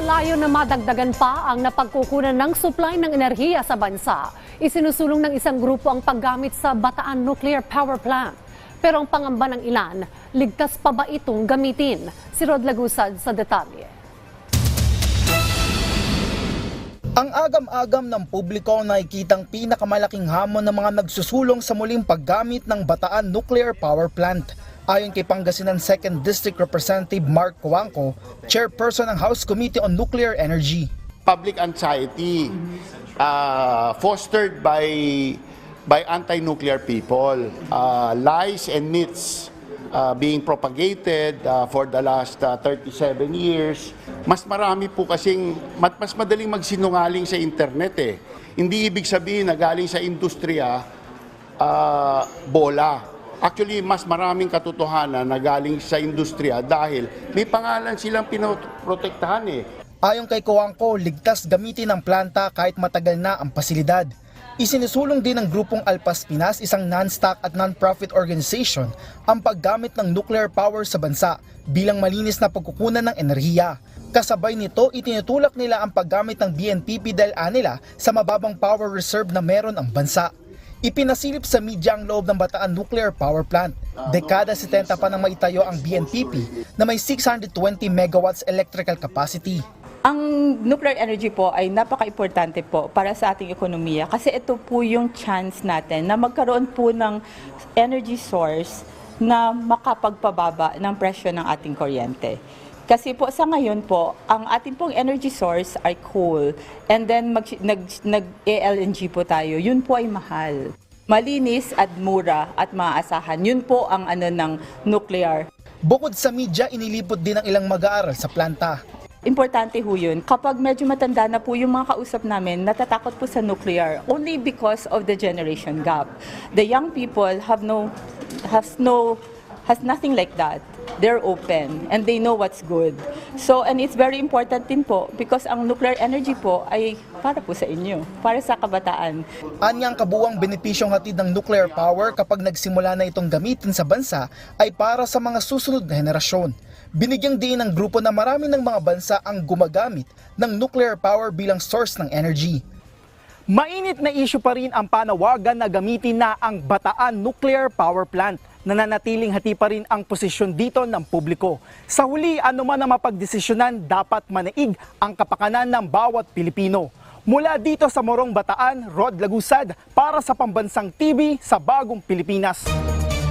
Layo na madagdagan pa ang napagkukunan ng supply ng enerhiya sa bansa. Isinusulong ng isang grupo ang paggamit sa Bataan Nuclear Power Plant. Pero ang pangamba ng ilan, ligtas pa ba itong gamitin? Si Rod Lagusad sa detalye. Ang agam-agam ng publiko ang nakikitang pinakamalaking hamon ng mga nagsusulong sa muling paggamit ng Bataan Nuclear Power Plant. Ayon kay Pangasinan 2nd District Representative Mark Cuangco, chairperson ng House Committee on Nuclear Energy. public anxiety uh, fostered by by anti-nuclear people, uh, lies and myths uh, being propagated uh, for the last uh, 37 years. Mas marami po kasing mat- mas madaling magsinungaling sa internet eh. Hindi ibig sabihin na galing sa industriya uh, bola. Actually, mas maraming katotohanan na galing sa industriya dahil may pangalan silang pinoprotektahan eh. Ayon kay Cuangco, ligtas gamitin ang planta kahit matagal na ang pasilidad. Isinusulong din ng grupong Alpas Pinas, isang non-stock at non-profit organization, ang paggamit ng nuclear power sa bansa bilang malinis na pagkukunan ng enerhiya. Kasabay nito, itinutulak nila ang paggamit ng BNPP dahil anila sa mababang power reserve na meron ang bansa. Ipinasilip sa media ang loob ng Bataan Nuclear Power Plant. Dekada 70 pa nang maitayo ang BNPP na may 620 megawatts electrical capacity. Ang nuclear energy po ay napaka-importante po para sa ating ekonomiya kasi ito po yung chance natin na magkaroon po ng energy source na makapagpababa ng presyo ng ating kuryente. Kasi po sa ngayon po, ang ating pong energy source ay coal and then mag, nag, nag LNG po tayo, yun po ay mahal. Malinis at mura at maaasahan, yun po ang ano ng nuclear. Bukod sa media, inilipot din ng ilang mag-aaral sa planta. Importante ho yun. Kapag medyo matanda na po yung mga kausap namin, natatakot po sa nuclear only because of the generation gap. The young people have no, has no, has nothing like that. They're open and they know what's good. So, and it's very important din po because ang nuclear energy po ay para po sa inyo, para sa kabataan. Anyang kabuwang benepisyong hatid ng nuclear power kapag nagsimula na itong gamitin sa bansa ay para sa mga susunod na henerasyon. Binigyang din ng grupo na marami ng mga bansa ang gumagamit ng nuclear power bilang source ng energy. Mainit na issue pa rin ang panawagan na gamitin na ang Bataan Nuclear Power Plant. Nananatiling hati pa rin ang posisyon dito ng publiko. Sa huli, ano man ang mapagdesisyonan, dapat manaig ang kapakanan ng bawat Pilipino. Mula dito sa Morong Bataan, Rod Lagusad para sa Pambansang TV sa Bagong Pilipinas.